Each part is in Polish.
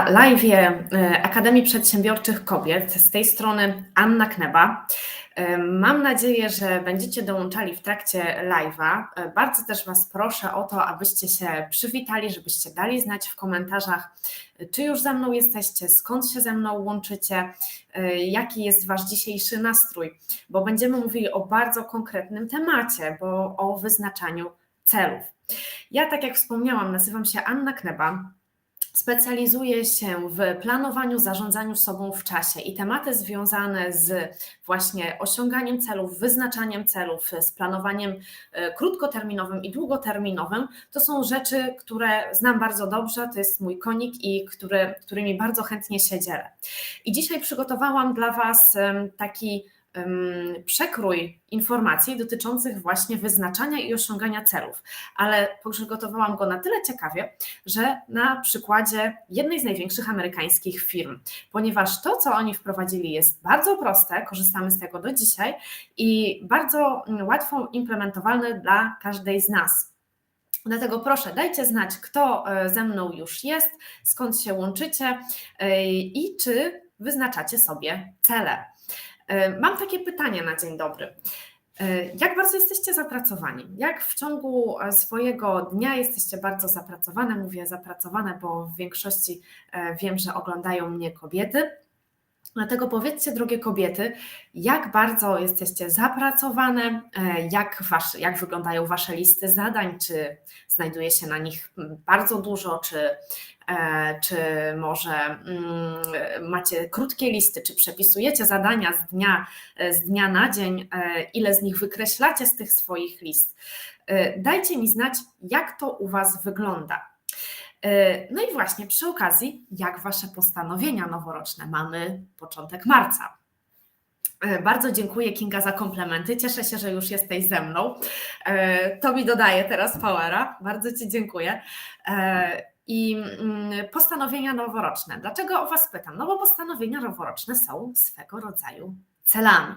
live Akademii Przedsiębiorczych Kobiet. Z tej strony Anna Kneba. Mam nadzieję, że będziecie dołączali w trakcie live'a. Bardzo też Was proszę o to, abyście się przywitali, żebyście dali znać w komentarzach, czy już ze mną jesteście, skąd się ze mną łączycie, jaki jest Wasz dzisiejszy nastrój, bo będziemy mówili o bardzo konkretnym temacie, bo o wyznaczaniu celów. Ja, tak jak wspomniałam, nazywam się Anna Kneba. Specjalizuję się w planowaniu, zarządzaniu sobą w czasie i tematy związane z właśnie osiąganiem celów, wyznaczaniem celów, z planowaniem e, krótkoterminowym i długoterminowym, to są rzeczy, które znam bardzo dobrze, to jest mój konik i który, którymi bardzo chętnie się dzielę. I dzisiaj przygotowałam dla Was taki przekrój informacji dotyczących właśnie wyznaczania i osiągania celów, ale przygotowałam go na tyle ciekawie, że na przykładzie jednej z największych amerykańskich firm, ponieważ to, co oni wprowadzili, jest bardzo proste, korzystamy z tego do dzisiaj i bardzo mm, łatwo implementowalne dla każdej z nas. Dlatego proszę, dajcie znać, kto e, ze mną już jest, skąd się łączycie e, i czy wyznaczacie sobie cele. E, mam takie pytanie na dzień dobry. E, jak bardzo jesteście zapracowani? Jak w ciągu e, swojego dnia jesteście bardzo zapracowane? Mówię zapracowane, bo w większości wiem, że oglądają mnie kobiety. Dlatego powiedzcie, drogie kobiety, jak bardzo jesteście zapracowane, jak, wasze, jak wyglądają Wasze listy zadań, czy znajduje się na nich bardzo dużo, czy E, czy może mm, macie krótkie listy, czy przepisujecie zadania z dnia, e, z dnia na dzień, e, ile z nich wykreślacie z tych swoich list. Dajcie mi znać, jak to u Was wygląda. No i właśnie przy okazji, jak Wasze postanowienia noworoczne? Mamy początek marca. Bardzo dziękuję Kinga za komplementy. Cieszę się, że już jesteś ze mną. To mi dodaje teraz powera. Bardzo Ci dziękuję i mm, postanowienia noworoczne. Dlaczego o Was pytam? No bo postanowienia noworoczne są swego rodzaju celami.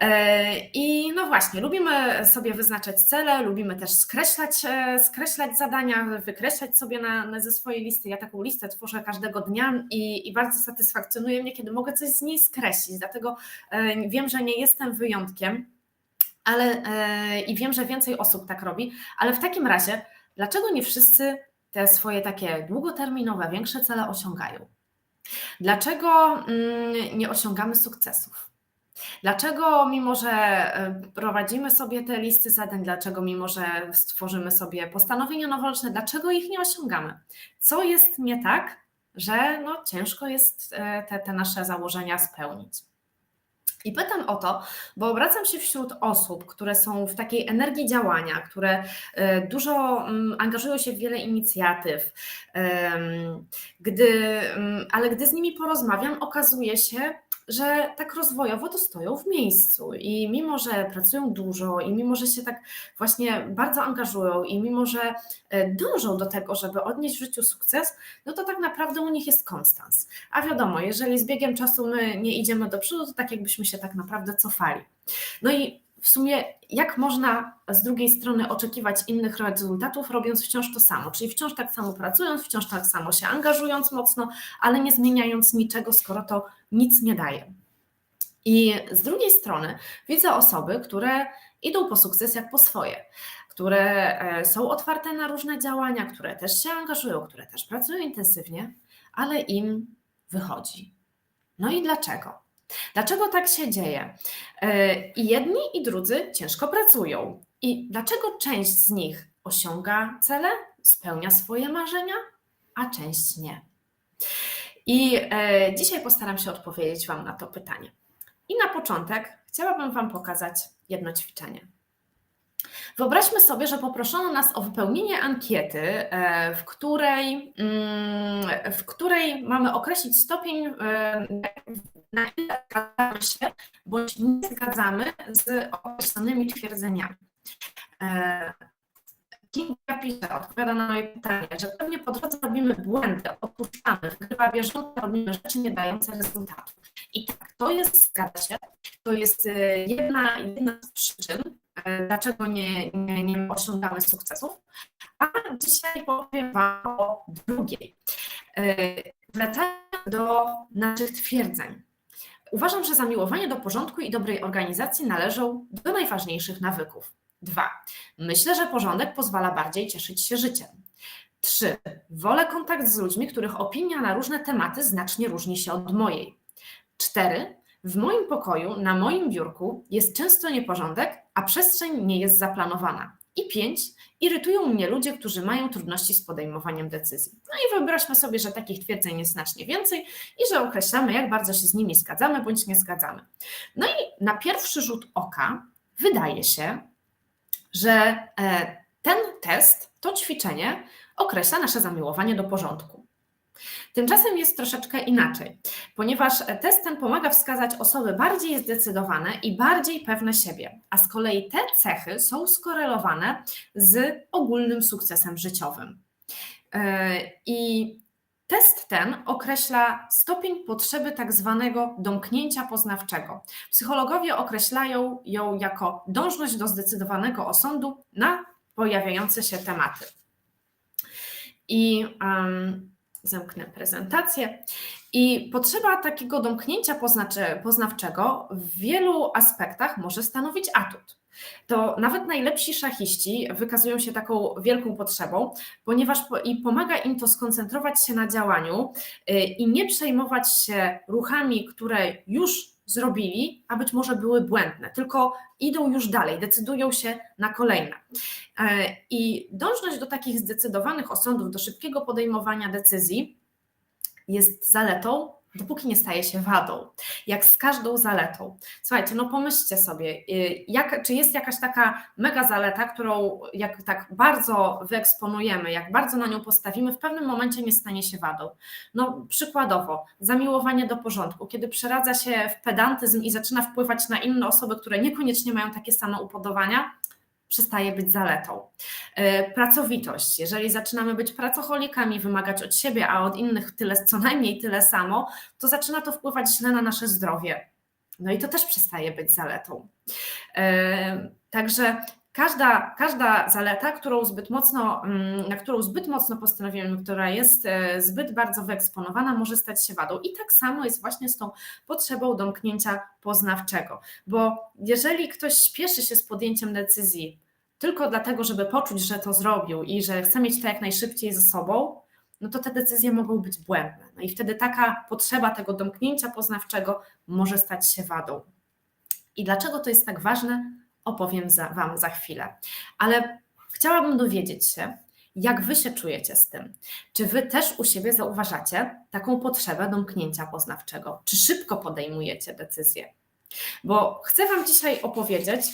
E, I no właśnie, lubimy sobie wyznaczać cele, lubimy też skreślać, e, skreślać zadania, wykreślać sobie na, na ze swojej listy. Ja taką listę tworzę każdego dnia i, i bardzo satysfakcjonuje mnie, kiedy mogę coś z niej skreślić. Dlatego e, wiem, że nie jestem wyjątkiem, ale i wiem, że więcej osób tak robi, ale w takim razie, dlaczego nie wszyscy te swoje takie długoterminowe, większe cele osiągają. Dlaczego mm, nie osiągamy sukcesów? Dlaczego, mimo że e, prowadzimy sobie te listy zadań, dlaczego, mimo że stworzymy sobie postanowienia noworoczne, dlaczego ich nie osiągamy? Co jest nie tak, że no, ciężko jest e, te, te nasze założenia spełnić? I pytam o to, bo obracam się wśród osób, które są w takiej energii działania, które e, dużo mm, angażują się w wiele inicjatyw, gdy, mm, ale gdy z nimi porozmawiam, okazuje się, że tak rozwojowo to stoją w miejscu i mimo, że pracują dużo i mimo, że się tak właśnie bardzo angażują i mimo, że e, dążą do tego, żeby odnieść w życiu sukces, no to tak naprawdę u nich jest konstans. A wiadomo, jeżeli z biegiem czasu my nie idziemy do przodu, to tak jakbyśmy się tak naprawdę cofali. No i w sumie jak można z drugiej strony oczekiwać innych rezultatów, robiąc wciąż to samo, czyli wciąż tak samo pracując, wciąż tak samo się angażując mocno, ale nie zmieniając niczego, skoro to nic nie daje. I z drugiej strony widzę osoby, które idą po sukces jak po swoje, które e, są otwarte na różne działania, które też się angażują, które też pracują intensywnie, ale im wychodzi. No i dlaczego? Dlaczego tak się dzieje? E, I jedni, i drudzy ciężko pracują. I dlaczego część z nich osiąga cele, spełnia swoje marzenia, a część nie? I e, dzisiaj postaram się odpowiedzieć Wam na to pytanie. I na początek chciałabym Wam pokazać jedno ćwiczenie. Wyobraźmy sobie, że poproszono nas o wypełnienie ankiety, e, w której, mm, w której mamy określić stopień, e, na ile zgadzamy się bądź nie zgadzamy z określonymi twierdzeniami. E, Kinga pisze, odpowiada na moje pytanie, że pewnie po drodze robimy błędy, odpuszczamy, wygrywa bieżąco, robimy rzeczy nie dające rezultatu. I tak, to jest, zgadza się, to jest jedna, jedna z przyczyn, e, dlaczego nie, nie, nie osiągamy sukcesów, a dzisiaj powiem Wam o drugiej. E, wracając do naszych twierdzeń. Uważam, że zamiłowanie do porządku i dobrej organizacji należą do najważniejszych nawyków. Dwa. Myślę, że porządek pozwala bardziej cieszyć się życiem. Trzy. Wolę kontakt z ludźmi, których opinia na różne tematy znacznie różni się od mojej. Cztery. W moim pokoju, na moim biurku jest często nieporządek, a przestrzeń nie jest zaplanowana. I pięć. Irytują mnie ludzie, którzy mają trudności z podejmowaniem decyzji. No i wyobraźmy sobie, że takich twierdzeń jest znacznie więcej i że określamy, jak bardzo się z nimi zgadzamy bądź nie zgadzamy. No i na pierwszy rzut oka wydaje się, że e, ten test, to ćwiczenie określa nasze zamiłowanie do porządku. Tymczasem jest troszeczkę inaczej, ponieważ test ten pomaga wskazać osoby bardziej zdecydowane i bardziej pewne siebie, a z kolei te cechy są skorelowane z ogólnym sukcesem życiowym. E, I Test ten określa stopień potrzeby tak zwanego domknięcia poznawczego. Psychologowie określają ją jako dążność do zdecydowanego osądu na pojawiające się tematy. I um, zamknę prezentację. I potrzeba takiego domknięcia poznawczego w wielu aspektach może stanowić atut. To nawet najlepsi szachiści wykazują się taką wielką potrzebą, ponieważ i pomaga im to skoncentrować się na działaniu y, i nie przejmować się ruchami, które już zrobili, a być może były błędne, tylko idą już dalej, decydują się na kolejne. E, I dążność do takich zdecydowanych osądów, do szybkiego podejmowania decyzji jest zaletą dopóki nie staje się wadą, jak z każdą zaletą. Słuchajcie, no pomyślcie sobie, y, jak, czy jest jakaś taka mega zaleta, którą jak tak bardzo wyeksponujemy, jak bardzo na nią postawimy, w pewnym momencie nie stanie się wadą. No przykładowo, zamiłowanie do porządku, kiedy przeradza się w pedantyzm i zaczyna wpływać na inne osoby, które niekoniecznie mają takie same upodobania, przestaje być zaletą. E, pracowitość. Jeżeli zaczynamy być pracocholikami, wymagać od siebie, a od innych tyle, co najmniej tyle samo, to zaczyna to wpływać źle na nasze zdrowie. No i to też przestaje być zaletą. E, także każda, każda zaleta, którą zbyt mocno, mm, na którą zbyt mocno postanowimy, która jest e, zbyt bardzo wyeksponowana, może stać się wadą. I tak samo jest właśnie z tą potrzebą domknięcia poznawczego, bo jeżeli ktoś śpieszy się z podjęciem decyzji tylko dlatego, żeby poczuć, że to zrobił i że chce mieć to jak najszybciej ze sobą, no to te decyzje mogą być błędne. No i wtedy taka potrzeba tego domknięcia poznawczego może stać się wadą. I dlaczego to jest tak ważne? Opowiem za, Wam za chwilę. Ale chciałabym dowiedzieć się, jak Wy się czujecie z tym? Czy Wy też u siebie zauważacie taką potrzebę domknięcia poznawczego? Czy szybko podejmujecie decyzje? Bo chcę Wam dzisiaj opowiedzieć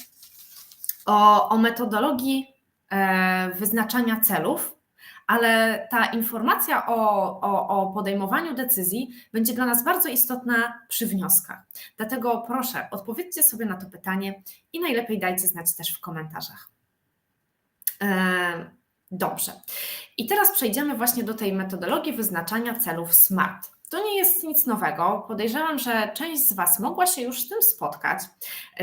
o, o metodologii e, wyznaczania celów ale ta informacja o, o, o podejmowaniu decyzji będzie dla nas bardzo istotna przy wnioskach. Dlatego proszę, odpowiedzcie sobie na to pytanie i najlepiej dajcie znać też w komentarzach. Dobrze. I teraz przejdziemy właśnie do tej metodologii wyznaczania celów SMART. To nie jest nic nowego. Podejrzewam, że część z Was mogła się już z tym spotkać.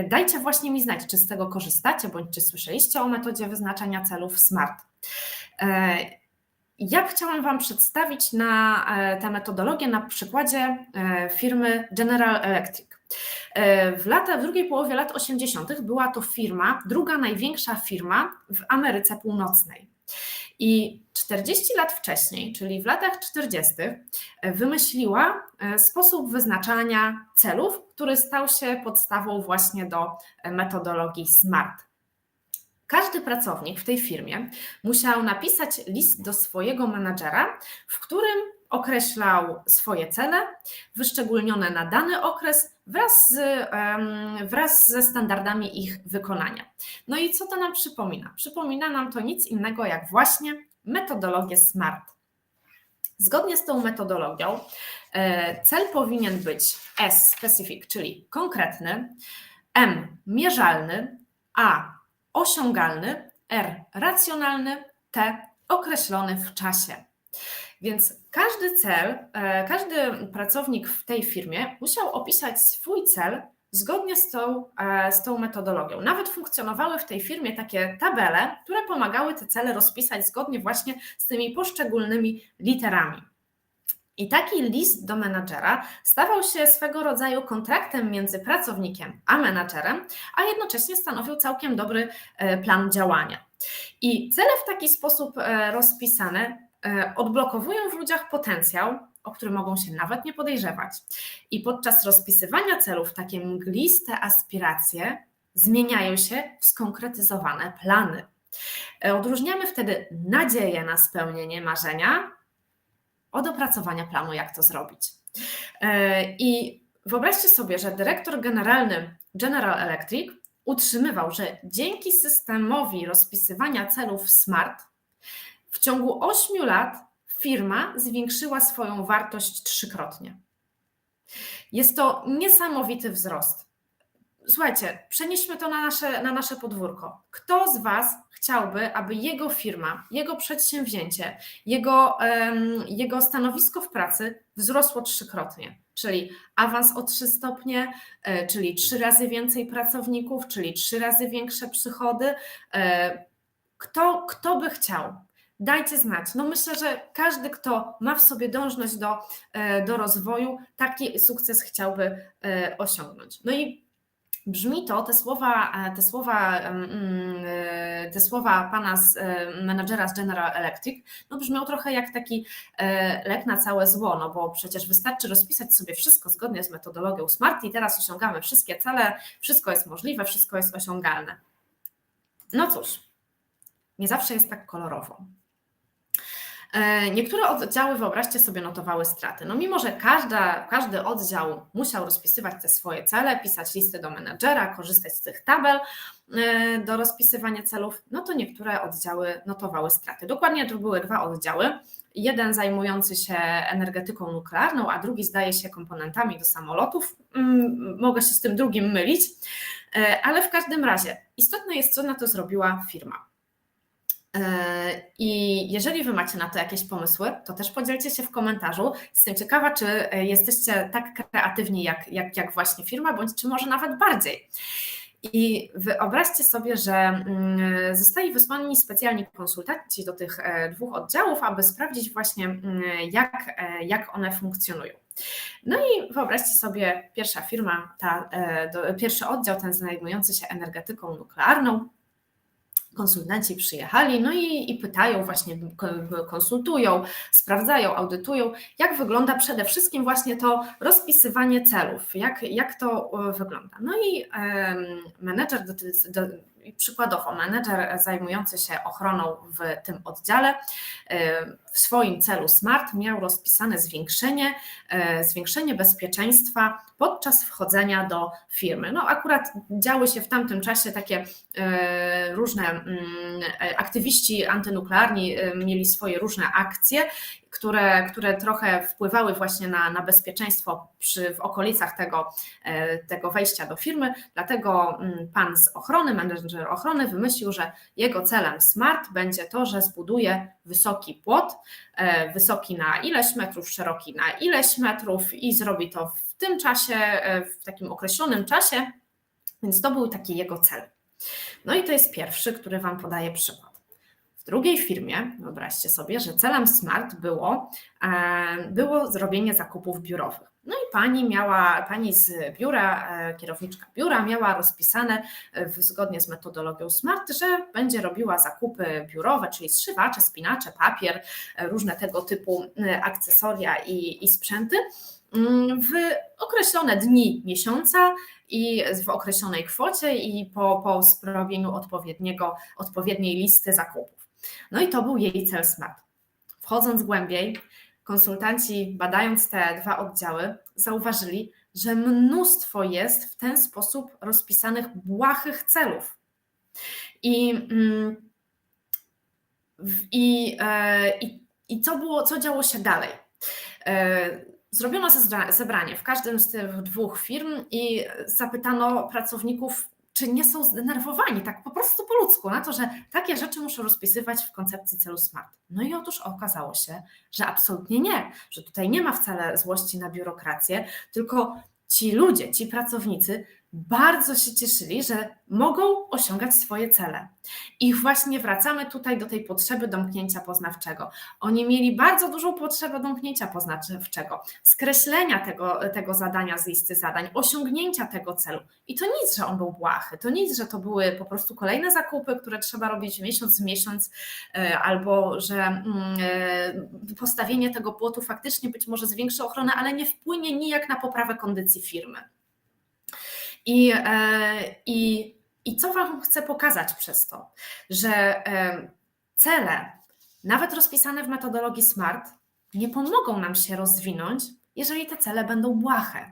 Dajcie właśnie mi znać, czy z tego korzystacie, bądź czy słyszeliście o metodzie wyznaczania celów SMART. Ja chciałam Wam przedstawić na e, tę metodologię na przykładzie e, firmy General Electric. E, w, lata, w drugiej połowie lat 80. była to firma, druga największa firma w Ameryce Północnej. I 40 lat wcześniej, czyli w latach 40., wymyśliła sposób wyznaczania celów, który stał się podstawą właśnie do metodologii SMART. Każdy pracownik w tej firmie musiał napisać list do swojego menadżera, w którym określał swoje cele, wyszczególnione na dany okres wraz, z, wraz ze standardami ich wykonania. No i co to nam przypomina? Przypomina nam to nic innego jak właśnie metodologię SMART. Zgodnie z tą metodologią e, cel powinien być S specific, czyli konkretny, M mierzalny, A osiągalny, R racjonalny, T określony w czasie. Więc każdy cel, e, każdy pracownik w tej firmie musiał opisać swój cel zgodnie z tą, e, z tą metodologią. Nawet funkcjonowały w tej firmie takie tabele, które pomagały te cele rozpisać zgodnie właśnie z tymi poszczególnymi literami. I taki list do menadżera stawał się swego rodzaju kontraktem między pracownikiem a menadżerem, a jednocześnie stanowił całkiem dobry e, plan działania. I cele w taki sposób e, rozpisane e, odblokowują w ludziach potencjał, o którym mogą się nawet nie podejrzewać. I podczas rozpisywania celów takie mgliste aspiracje zmieniają się w skonkretyzowane plany. Odróżniamy wtedy nadzieję na spełnienie marzenia od opracowania planu, jak to zrobić. E, I wyobraźcie sobie, że dyrektor generalny General Electric utrzymywał, że dzięki systemowi rozpisywania celów SMART w ciągu 8 lat firma zwiększyła swoją wartość trzykrotnie. Jest to niesamowity wzrost. Słuchajcie, przenieśmy to na nasze, na nasze podwórko. Kto z Was chciałby, aby jego firma, jego przedsięwzięcie, jego, um, jego stanowisko w pracy wzrosło trzykrotnie? Czyli awans o trzy stopnie, e, czyli trzy razy więcej pracowników, czyli trzy razy większe przychody. E, kto, kto by chciał? Dajcie znać. No myślę, że każdy, kto ma w sobie dążność do, e, do rozwoju, taki sukces chciałby osiągnąć. No i Brzmi to, te słowa, e, te słowa, mm, e, te słowa pana z e, menadżera z General Electric, no brzmią trochę jak taki lek na całe zło, no bo przecież wystarczy rozpisać sobie wszystko zgodnie z metodologią SMART i teraz osiągamy wszystkie cele, wszystko jest możliwe, wszystko jest osiągalne. No cóż, nie zawsze jest tak kolorowo. E, niektóre oddziały, wyobraźcie sobie, notowały straty. No mimo, że każda, każdy oddział musiał rozpisywać te swoje cele, pisać listy do menedżera, korzystać z tych tabel e, do rozpisywania celów, no to niektóre oddziały notowały straty. Dokładnie to były dwa oddziały. Jeden zajmujący się energetyką nuklearną, a drugi zdaje się komponentami do samolotów. Mm, mogę się z tym drugim mylić, e, ale w każdym razie istotne jest, co na to zrobiła firma. E, I jeżeli Wy macie na to jakieś pomysły, to też podzielcie się w komentarzu. Jestem ciekawa, czy e, jesteście tak kreatywni jak, jak, jak właśnie firma, bądź czy może nawet bardziej. I wyobraźcie sobie, że mm, zostali wysłani specjalni konsultanci do tych e, dwóch oddziałów, aby sprawdzić właśnie, mm, jak, jak one funkcjonują. No i wyobraźcie sobie, pierwsza firma, ta, pierwszy oddział, ten zajmujący się energetyką nuklearną, konsultanci przyjechali, no i, i, pytają, właśnie konsultują, sprawdzają, audytują, jak wygląda przede wszystkim właśnie to rozpisywanie celów, jak, jak to e, wygląda. No i menedżer do, do, przykładowo menedżer zajmujący się ochroną w tym oddziale e, w swoim celu SMART miał rozpisane zwiększenie, e, zwiększenie bezpieczeństwa podczas wchodzenia do firmy. No akurat działy się w tamtym czasie takie e, różne mm, aktywiści antynuklearni mieli swoje różne akcje które, które trochę wpływały właśnie na, na bezpieczeństwo przy, w okolicach tego, e, tego wejścia do firmy. Dlatego mm, pan z ochrony, menedżer ochrony wymyślił, że jego celem SMART będzie to, że zbuduje wysoki płot, e, wysoki na ileś metrów, szeroki na ileś metrów i zrobi to w tym czasie, e, w takim określonym czasie, więc to był taki jego cel. No i to jest pierwszy, który Wam podaję przykład. W drugiej firmie, wyobraźcie sobie, że celem Smart było, e, było zrobienie zakupów biurowych. No i pani miała, pani z biura, e, kierowniczka biura miała rozpisane zgodnie z metodologią SMART, że będzie robiła zakupy biurowe, czyli zszywacze, spinacze, papier, różne tego typu akcesoria i, i sprzęty w określone dni miesiąca i w określonej kwocie i po, po zrobieniu odpowiedniego, odpowiedniej listy zakupów. No i to był jej cel SMART. Wchodząc głębiej, konsultanci badając te dwa oddziały, zauważyli, że mnóstwo jest w ten sposób rozpisanych błahych celów. I, mm, i, e, i, i co, było, co działo się dalej? Zrobiono zebranie w każdym z tych dwóch firm i zapytano pracowników, czy nie są zdenerwowani, tak po prostu po ludzku, na to, że takie rzeczy muszę rozpisywać w koncepcji celu SMART. No i otóż okazało się, że absolutnie nie, że tutaj nie ma wcale złości na biurokrację, tylko ci ludzie, ci pracownicy bardzo się cieszyli, że mogą osiągać swoje cele. I właśnie wracamy tutaj do tej potrzeby domknięcia poznawczego. Oni mieli bardzo dużą potrzebę domknięcia poznawczego, skreślenia tego, tego zadania z listy zadań, osiągnięcia tego celu. I to nic, że on był błahy, to nic, że to były po prostu kolejne zakupy, które trzeba robić miesiąc w miesiąc, e, albo że mm, e, postawienie tego płotu faktycznie być może zwiększy ochronę, ale nie wpłynie nijak na poprawę kondycji firmy. I, e, i, i co Wam chcę pokazać przez to? Że e, cele, nawet rozpisane w metodologii SMART, nie pomogą nam się rozwinąć, jeżeli te cele będą błahe.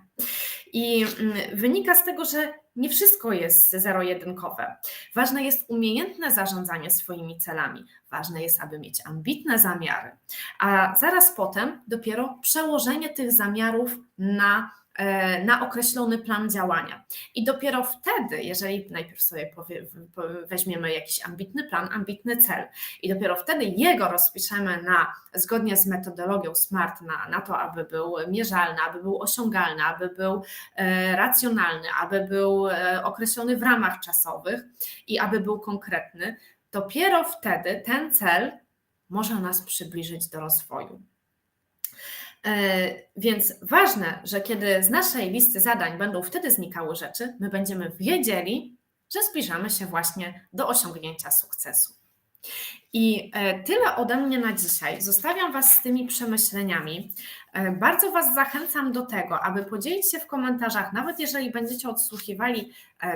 I mm, wynika z tego, że nie wszystko jest zero-jedynkowe. Ważne jest umiejętne zarządzanie swoimi celami. Ważne jest, aby mieć ambitne zamiary, a zaraz potem dopiero przełożenie tych zamiarów na na określony plan działania. I dopiero wtedy, jeżeli najpierw sobie weźmiemy jakiś ambitny plan, ambitny cel, i dopiero wtedy jego rozpiszemy na, zgodnie z metodologią SMART, na, na to, aby był mierzalny, aby był osiągalny, aby był e, racjonalny, aby był e, określony w ramach czasowych i aby był konkretny, dopiero wtedy ten cel może nas przybliżyć do rozwoju. E, więc ważne, że kiedy z naszej listy zadań będą wtedy znikały rzeczy, my będziemy wiedzieli, że zbliżamy się właśnie do osiągnięcia sukcesu. I e, tyle ode mnie na dzisiaj. Zostawiam Was z tymi przemyśleniami. E, bardzo Was zachęcam do tego, aby podzielić się w komentarzach, nawet jeżeli będziecie odsłuchiwali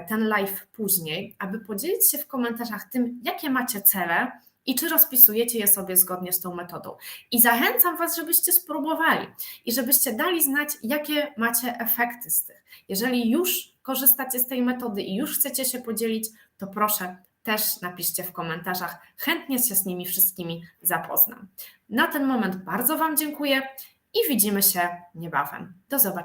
ten live później, aby podzielić się w komentarzach tym, jakie macie cele, i czy rozpisujecie je sobie zgodnie z tą metodą. I zachęcam Was, żebyście spróbowali i żebyście dali znać, jakie macie efekty z tych. Jeżeli już korzystacie z tej metody i już chcecie się podzielić, to proszę też napiszcie w komentarzach. Chętnie się z nimi wszystkimi zapoznam. Na ten moment bardzo Wam dziękuję i widzimy się niebawem. Do zobaczenia.